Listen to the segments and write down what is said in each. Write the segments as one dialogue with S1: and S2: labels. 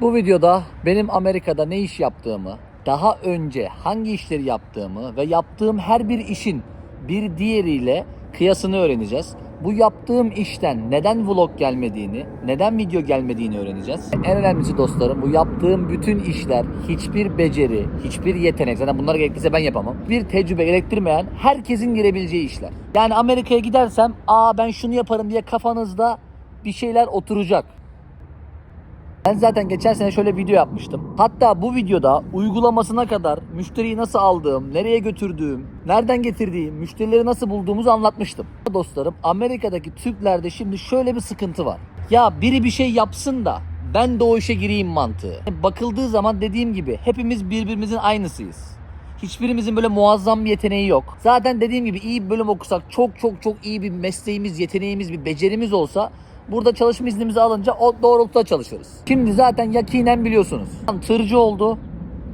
S1: Bu videoda benim Amerika'da ne iş yaptığımı, daha önce hangi işleri yaptığımı ve yaptığım her bir işin bir diğeriyle kıyasını öğreneceğiz. Bu yaptığım işten neden vlog gelmediğini, neden video gelmediğini öğreneceğiz. En önemlisi dostlarım bu yaptığım bütün işler hiçbir beceri, hiçbir yetenek, zaten bunlar gerekirse ben yapamam. Bir tecrübe gerektirmeyen herkesin girebileceği işler. Yani Amerika'ya gidersem aa ben şunu yaparım diye kafanızda bir şeyler oturacak. Ben zaten geçen sene şöyle video yapmıştım. Hatta bu videoda uygulamasına kadar müşteriyi nasıl aldığım, nereye götürdüğüm, nereden getirdiğim, müşterileri nasıl bulduğumuzu anlatmıştım. Dostlarım Amerika'daki Türklerde şimdi şöyle bir sıkıntı var. Ya biri bir şey yapsın da ben de o işe gireyim mantığı. Bakıldığı zaman dediğim gibi hepimiz birbirimizin aynısıyız. Hiçbirimizin böyle muazzam bir yeteneği yok. Zaten dediğim gibi iyi bir bölüm okusak çok çok çok iyi bir mesleğimiz, yeteneğimiz, bir becerimiz olsa burada çalışma iznimizi alınca o doğrultuda çalışırız. Şimdi zaten yakinen biliyorsunuz. Tırcı oldu.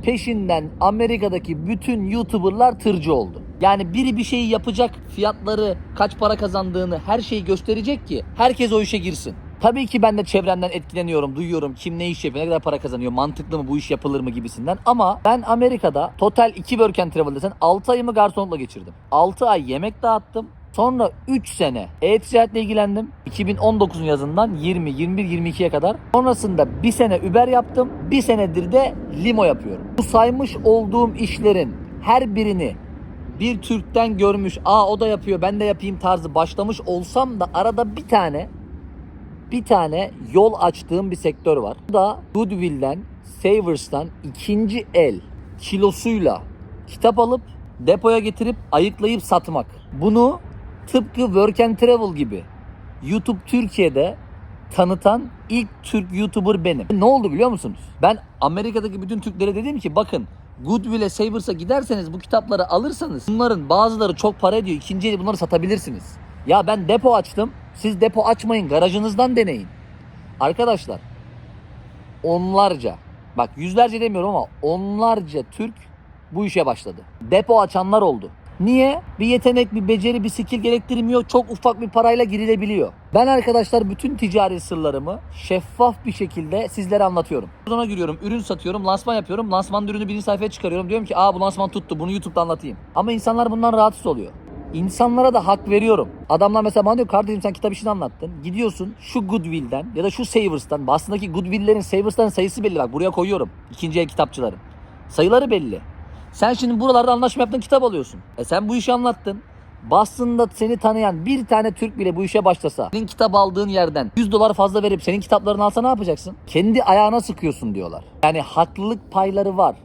S1: Peşinden Amerika'daki bütün YouTuber'lar tırcı oldu. Yani biri bir şeyi yapacak, fiyatları, kaç para kazandığını, her şeyi gösterecek ki herkes o işe girsin. Tabii ki ben de çevremden etkileniyorum, duyuyorum kim ne iş yapıyor, ne kadar para kazanıyor, mantıklı mı bu iş yapılır mı gibisinden. Ama ben Amerika'da total 2 work and travel desen 6 ayımı garsonlukla geçirdim. 6 ay yemek dağıttım. Sonra 3 sene e-ticaretle ilgilendim. 2019'un yazından 20, 21, 22'ye kadar. Sonrasında bir sene Uber yaptım. Bir senedir de limo yapıyorum. Bu saymış olduğum işlerin her birini bir Türk'ten görmüş, aa o da yapıyor ben de yapayım tarzı başlamış olsam da arada bir tane bir tane yol açtığım bir sektör var. Bu da Goodwill'den, Savers'tan ikinci el kilosuyla kitap alıp depoya getirip ayıklayıp satmak. Bunu tıpkı Work and Travel gibi YouTube Türkiye'de tanıtan ilk Türk YouTuber benim. Ne oldu biliyor musunuz? Ben Amerika'daki bütün Türklere dedim ki bakın Goodwill'e Savers'a giderseniz bu kitapları alırsanız bunların bazıları çok para ediyor. İkinci bunları satabilirsiniz. Ya ben depo açtım. Siz depo açmayın. Garajınızdan deneyin. Arkadaşlar onlarca bak yüzlerce demiyorum ama onlarca Türk bu işe başladı. Depo açanlar oldu. Niye? Bir yetenek, bir beceri, bir skill gerektirmiyor. Çok ufak bir parayla girilebiliyor. Ben arkadaşlar bütün ticari sırlarımı şeffaf bir şekilde sizlere anlatıyorum. Sonra giriyorum, ürün satıyorum, lansman yapıyorum. Lansman ürünü birinci sayfaya çıkarıyorum. Diyorum ki aa bu lansman tuttu, bunu YouTube'da anlatayım. Ama insanlar bundan rahatsız oluyor. İnsanlara da hak veriyorum. Adamlar mesela bana diyor kardeşim sen kitap işini anlattın. Gidiyorsun şu Goodwill'den ya da şu Savers'tan. Aslındaki Goodwill'lerin Savers'ların sayısı belli bak buraya koyuyorum. İkinci el kitapçıların. Sayıları belli. Sen şimdi buralarda anlaşma yaptın kitap alıyorsun. E sen bu işi anlattın. Boston'da seni tanıyan bir tane Türk bile bu işe başlasa senin kitap aldığın yerden 100 dolar fazla verip senin kitaplarını alsa ne yapacaksın? Kendi ayağına sıkıyorsun diyorlar. Yani haklılık payları var.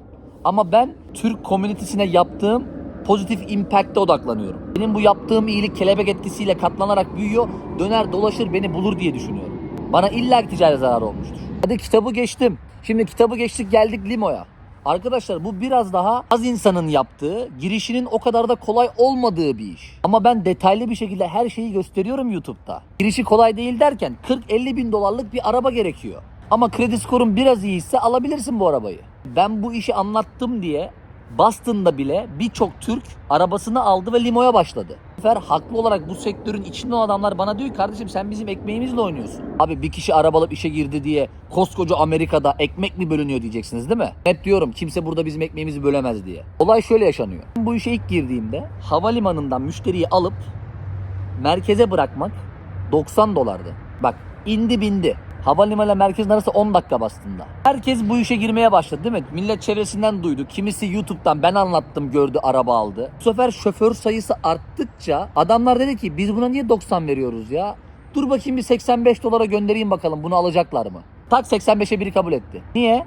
S1: Ama ben Türk komünitesine yaptığım pozitif impact'e odaklanıyorum. Benim bu yaptığım iyilik kelebek etkisiyle katlanarak büyüyor. Döner dolaşır beni bulur diye düşünüyorum. Bana illa ticari zarar olmuştur. Hadi kitabı geçtim. Şimdi kitabı geçtik geldik limoya. Arkadaşlar bu biraz daha az insanın yaptığı, girişinin o kadar da kolay olmadığı bir iş. Ama ben detaylı bir şekilde her şeyi gösteriyorum YouTube'da. Girişi kolay değil derken 40-50 bin dolarlık bir araba gerekiyor. Ama kredi skorun biraz iyiyse alabilirsin bu arabayı. Ben bu işi anlattım diye Boston'da bile birçok Türk arabasını aldı ve limoya başladı. Sefer haklı olarak bu sektörün içinde olan adamlar bana diyor kardeşim sen bizim ekmeğimizle oynuyorsun. Abi bir kişi araba alıp işe girdi diye koskoca Amerika'da ekmek mi bölünüyor diyeceksiniz değil mi? Hep diyorum kimse burada bizim ekmeğimizi bölemez diye. Olay şöyle yaşanıyor. Bu işe ilk girdiğimde havalimanından müşteriyi alıp merkeze bırakmak 90 dolardı. Bak indi bindi. Havalimanı merkezin arası 10 dakika bastığında. Herkes bu işe girmeye başladı değil mi? Millet çevresinden duydu. Kimisi YouTube'dan ben anlattım gördü araba aldı. Bu sefer şoför sayısı arttıkça adamlar dedi ki biz buna niye 90 veriyoruz ya? Dur bakayım bir 85 dolara göndereyim bakalım bunu alacaklar mı? Tak 85'e biri kabul etti. Niye?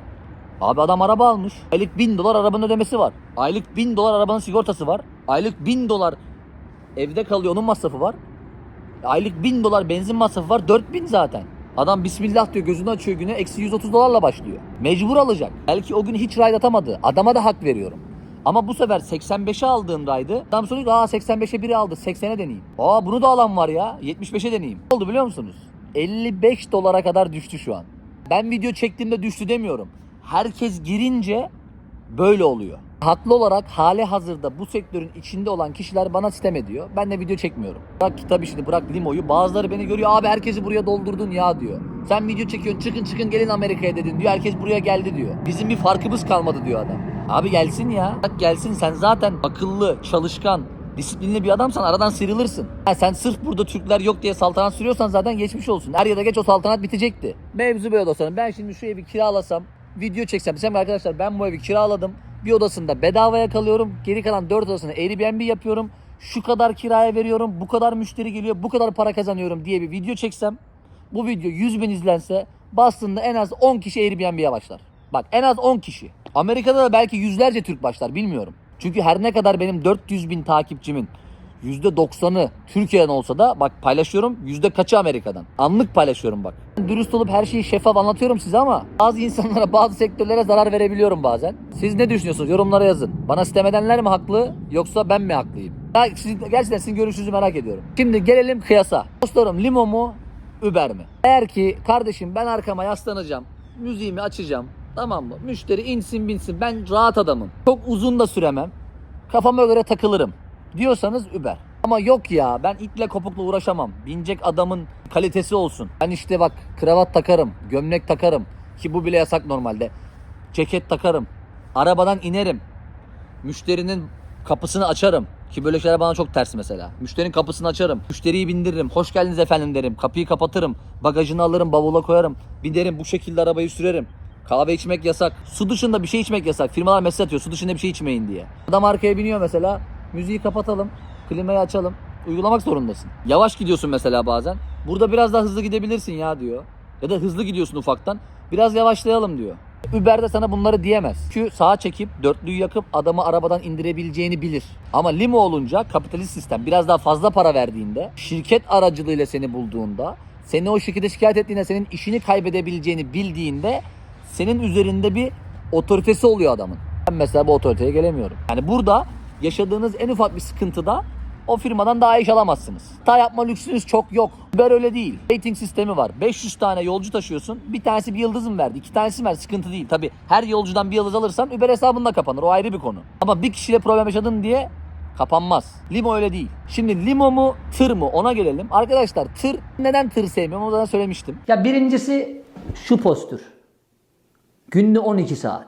S1: Abi adam araba almış. Aylık 1000 dolar arabanın ödemesi var. Aylık 1000 dolar arabanın sigortası var. Aylık 1000 dolar evde kalıyor onun masrafı var. Aylık 1000 dolar benzin masrafı var 4000 zaten. Adam bismillah diyor gözünü açıyor güne eksi 130 dolarla başlıyor. Mecbur alacak. Belki o gün hiç ride atamadı. Adama da hak veriyorum. Ama bu sefer 85'e aldığın ride'ı adam soruyor aa 85'e biri aldı 80'e deneyeyim. Aa bunu da alan var ya 75'e deneyeyim. Ne oldu biliyor musunuz? 55 dolara kadar düştü şu an. Ben video çektiğimde düştü demiyorum. Herkes girince böyle oluyor. Haklı olarak hali hazırda bu sektörün içinde olan kişiler bana sitem ediyor. Ben de video çekmiyorum. Bırak kitap işini bırak limoyu. Bazıları beni görüyor abi herkesi buraya doldurdun ya diyor. Sen video çekiyorsun çıkın çıkın gelin Amerika'ya dedin diyor. Herkes buraya geldi diyor. Bizim bir farkımız kalmadı diyor adam. Abi gelsin ya. Bak gelsin sen zaten akıllı, çalışkan, disiplinli bir adamsan aradan sıyrılırsın. Ha, sen sırf burada Türkler yok diye saltanat sürüyorsan zaten geçmiş olsun. Er ya da geç o saltanat bitecekti. Mevzu böyle dostlarım. Ben şimdi şu evi kiralasam, video çeksem. Desem arkadaşlar ben bu evi kiraladım. Bir odasında bedavaya kalıyorum. Geri kalan 4 odasını Airbnb yapıyorum. Şu kadar kiraya veriyorum. Bu kadar müşteri geliyor. Bu kadar para kazanıyorum diye bir video çeksem. Bu video 100 bin izlense Boston'da en az 10 kişi Airbnb'ye başlar. Bak en az 10 kişi. Amerika'da da belki yüzlerce Türk başlar bilmiyorum. Çünkü her ne kadar benim 400 bin takipçimin %90'ı Türkiye'den olsa da bak paylaşıyorum yüzde kaçı Amerika'dan. Anlık paylaşıyorum bak. Dürüst olup her şeyi şeffaf anlatıyorum size ama bazı insanlara bazı sektörlere zarar verebiliyorum bazen. Siz ne düşünüyorsunuz? Yorumlara yazın. Bana sitem edenler mi haklı yoksa ben mi haklıyım? Ya siz, gerçekten sizin görüşünüzü merak ediyorum. Şimdi gelelim kıyasa. Dostlarım limo mu Uber mi? Eğer ki kardeşim ben arkama yaslanacağım, müziğimi açacağım, tamam mı? Müşteri insin binsin, ben rahat adamım. Çok uzun da süremem, kafama göre takılırım diyorsanız Uber. Ama yok ya ben itle kopukla uğraşamam. Binecek adamın kalitesi olsun. Ben işte bak kravat takarım, gömlek takarım ki bu bile yasak normalde. Ceket takarım, arabadan inerim, müşterinin kapısını açarım. Ki böyle şeyler bana çok ters mesela. Müşterinin kapısını açarım. Müşteriyi bindiririm. Hoş geldiniz efendim derim. Kapıyı kapatırım. Bagajını alırım. Bavula koyarım. Binerim bu şekilde arabayı sürerim. Kahve içmek yasak. Su dışında bir şey içmek yasak. Firmalar mesaj atıyor. Su dışında bir şey içmeyin diye. Adam arkaya biniyor mesela. Müziği kapatalım. Klimayı açalım. Uygulamak zorundasın. Yavaş gidiyorsun mesela bazen. Burada biraz daha hızlı gidebilirsin ya diyor. Ya da hızlı gidiyorsun ufaktan. Biraz yavaşlayalım diyor. Uber de sana bunları diyemez. Çünkü sağa çekip dörtlüyü yakıp adamı arabadan indirebileceğini bilir. Ama limo olunca kapitalist sistem biraz daha fazla para verdiğinde, şirket aracılığıyla seni bulduğunda, seni o şekilde şikayet ettiğinde senin işini kaybedebileceğini bildiğinde senin üzerinde bir otoritesi oluyor adamın. Ben mesela bu otoriteye gelemiyorum. Yani burada yaşadığınız en ufak bir sıkıntıda o firmadan daha iş alamazsınız. Hata yapma lüksünüz çok yok. Uber öyle değil. Rating sistemi var. 500 tane yolcu taşıyorsun. Bir tanesi bir yıldızın verdi. iki tanesi ver. Sıkıntı değil. Tabi her yolcudan bir yıldız alırsan Uber hesabında kapanır. O ayrı bir konu. Ama bir kişiyle problem yaşadın diye kapanmaz. Limo öyle değil. Şimdi limo mu tır mı ona gelelim. Arkadaşlar tır neden tır sevmiyorum onu da söylemiştim. Ya birincisi şu postür. Günde 12 saat.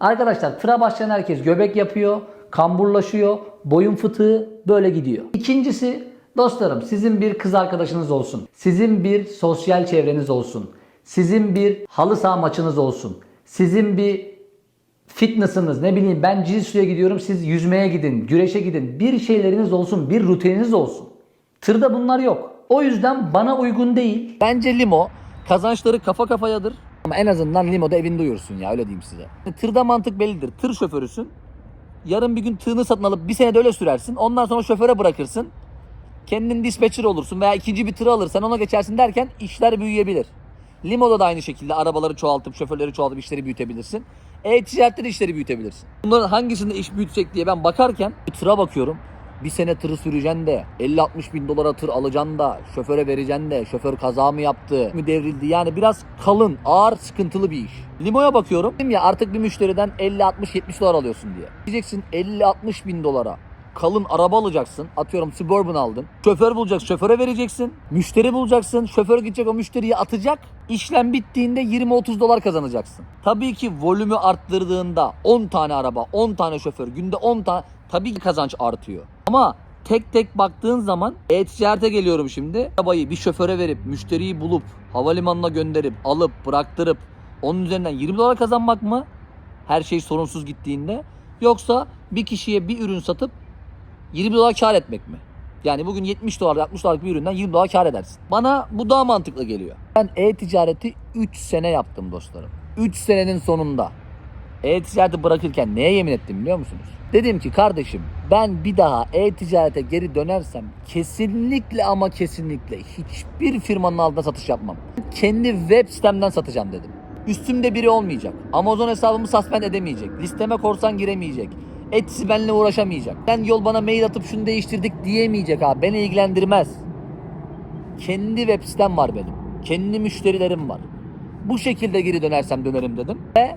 S1: Arkadaşlar tıra başlayan herkes göbek yapıyor, kamburlaşıyor, boyun fıtığı böyle gidiyor. İkincisi dostlarım sizin bir kız arkadaşınız olsun. Sizin bir sosyal çevreniz olsun. Sizin bir halı saha maçınız olsun. Sizin bir fitness'ınız ne bileyim ben Cilsu'ya gidiyorum siz yüzmeye gidin, güreşe gidin. Bir şeyleriniz olsun, bir rutininiz olsun. Tırda bunlar yok. O yüzden bana uygun değil. Bence limo kazançları kafa kafayadır. Ama en azından limoda evinde uyursun ya öyle diyeyim size. Tırda mantık bellidir. Tır şoförüsün. Yarın bir gün tığını satın alıp bir sene de öyle sürersin. Ondan sonra şoföre bırakırsın. Kendin dispatcher olursun veya ikinci bir tır alırsan ona geçersin derken işler büyüyebilir. Limoda da aynı şekilde arabaları çoğaltıp şoförleri çoğaltıp işleri büyütebilirsin. E-ticarette de işleri büyütebilirsin. Bunların hangisinde iş büyütsek diye ben bakarken bir tıra bakıyorum. Bir sene tırı süreceksin de 50-60 bin dolara tır alacaksın da şoföre vereceksin de şoför kaza mı yaptı mı devrildi yani biraz kalın ağır sıkıntılı bir iş. Limoya bakıyorum ya artık bir müşteriden 50-60-70 dolar alıyorsun diye. Diyeceksin 50-60 bin dolara kalın araba alacaksın. Atıyorum Suburban aldın. Şoför bulacaksın. Şoföre vereceksin. Müşteri bulacaksın. Şoför gidecek o müşteriyi atacak. İşlem bittiğinde 20-30 dolar kazanacaksın. Tabii ki volümü arttırdığında 10 tane araba, 10 tane şoför, günde 10 tane tabii ki kazanç artıyor. Ama tek tek baktığın zaman e-ticarete geliyorum şimdi. Arabayı bir şoföre verip, müşteriyi bulup, havalimanına gönderip, alıp, bıraktırıp onun üzerinden 20 dolar kazanmak mı? Her şey sorunsuz gittiğinde. Yoksa bir kişiye bir ürün satıp 20 dolar kar etmek mi? Yani bugün 70 dolar 60 dolarlık bir üründen 20 dolar kar edersin. Bana bu daha mantıklı geliyor. Ben e-ticareti 3 sene yaptım dostlarım. 3 senenin sonunda e-ticareti bırakırken neye yemin ettim biliyor musunuz? Dedim ki kardeşim ben bir daha e-ticarete geri dönersem kesinlikle ama kesinlikle hiçbir firmanın altında satış yapmam. Kendi web sitemden satacağım dedim. Üstümde biri olmayacak. Amazon hesabımı suspend edemeyecek. Listeme korsan giremeyecek. Etsy benimle uğraşamayacak. Sen yol bana mail atıp şunu değiştirdik diyemeyecek abi. Beni ilgilendirmez. Kendi web sitem var benim. Kendi müşterilerim var. Bu şekilde geri dönersem dönerim dedim. Ve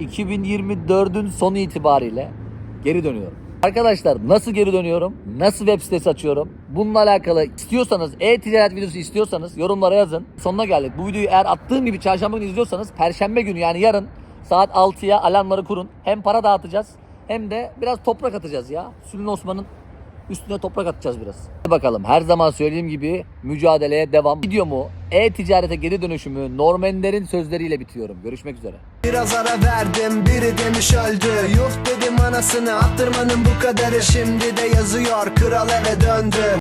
S1: 2024'ün sonu itibariyle geri dönüyorum. Arkadaşlar nasıl geri dönüyorum? Nasıl web sitesi açıyorum? Bununla alakalı istiyorsanız, e-ticaret videosu istiyorsanız yorumlara yazın. Sonuna geldik. Bu videoyu eğer attığım gibi çarşamba günü izliyorsanız perşembe günü yani yarın saat 6'ya alarmları kurun. Hem para dağıtacağız hem de biraz toprak atacağız ya. Sülün Osman'ın üstüne toprak atacağız biraz. Hadi bakalım her zaman söylediğim gibi mücadeleye devam. Videomu e-ticarete geri dönüşümü Normanlerin sözleriyle bitiriyorum. Görüşmek üzere.
S2: Biraz ara verdim biri demiş öldü Yuh dedim anasını attırmanın bu kadarı Şimdi de yazıyor kral eve döndü